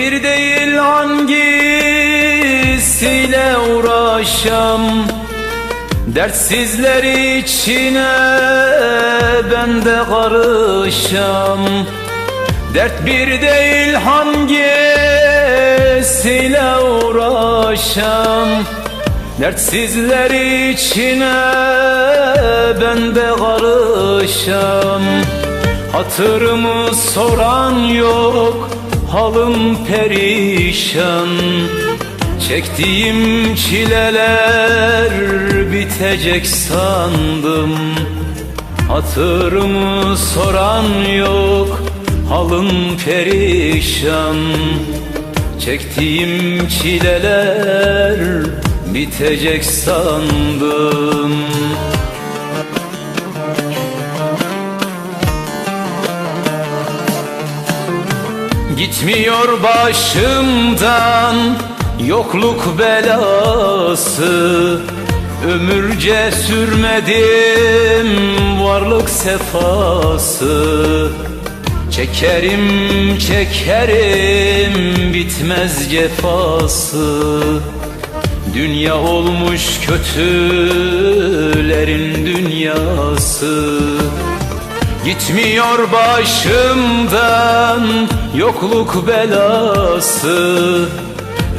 Bir değil hangisiyle uğraşam? Dertsizler içine ben de karışam. Dert bir değil hangisiyle uğraşam? Dertsizler içine ben de karışam. Hatırımı soran yok halım perişan. Çektiğim çileler bitecek sandım. Hatırımı soran yok halım perişan. Çektiğim çileler bitecek sandım Gitmiyor başımdan yokluk belası. Ömürce sürmedim varlık sefası. Çekerim çekerim bitmez cefası. Dünya olmuş kötülerin dünyası Gitmiyor başımdan yokluk belası.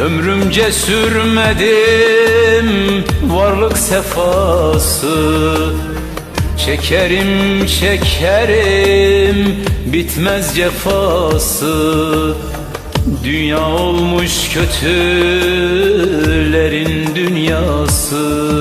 Ömrümce sürmedim varlık sefası. Çekerim çekerim bitmez cefası. Dünya olmuş kötülerin dünyası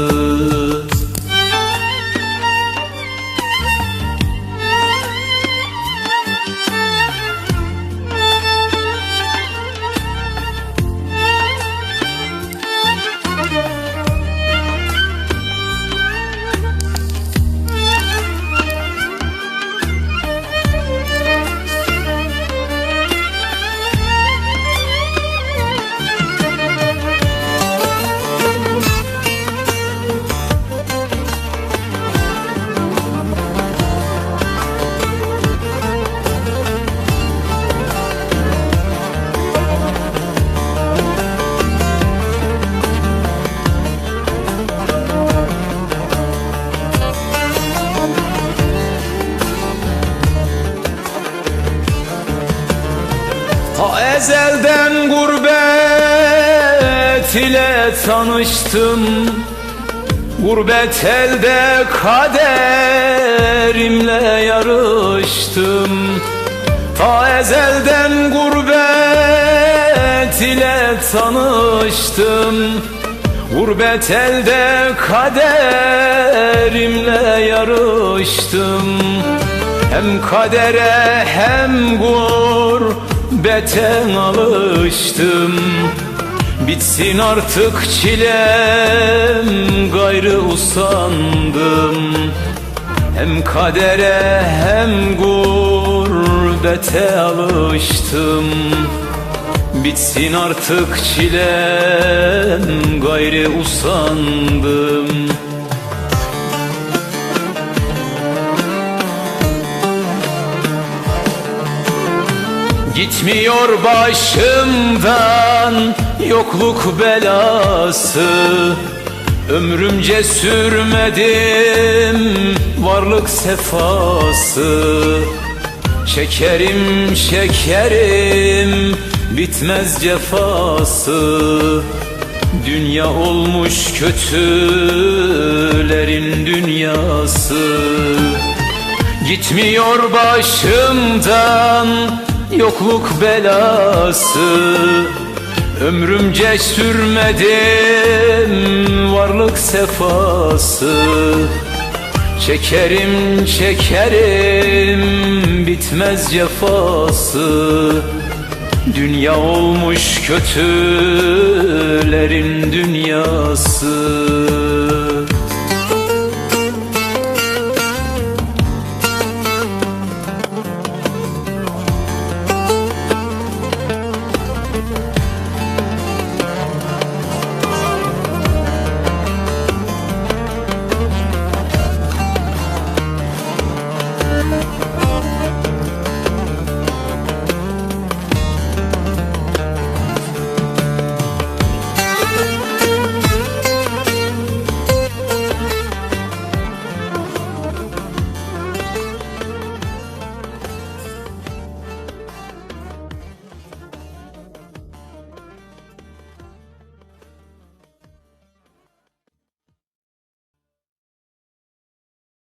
Ta ezelden gurbet ile tanıştım. Gurbet elde kaderimle yarıştım. Ta ezelden gurbet ile tanıştım. Gurbet elde kaderimle yarıştım. Hem kadere hem gurbete alıştım. Bitsin artık çilem gayrı usandım. Hem kadere hem gurbete alıştım. Bitsin artık çilem gayrı usandım Gitmiyor başımdan yokluk belası. Ömrümce sürmedim varlık sefası. Çekerim çekerim bitmez cefası. Dünya olmuş kötülerin dünyası. Gitmiyor başımdan yokluk belası. Ömrümce sürmedim varlık sefası. Çekerim çekerim bitmez cefası. Dünya olmuş kötülerin dünyası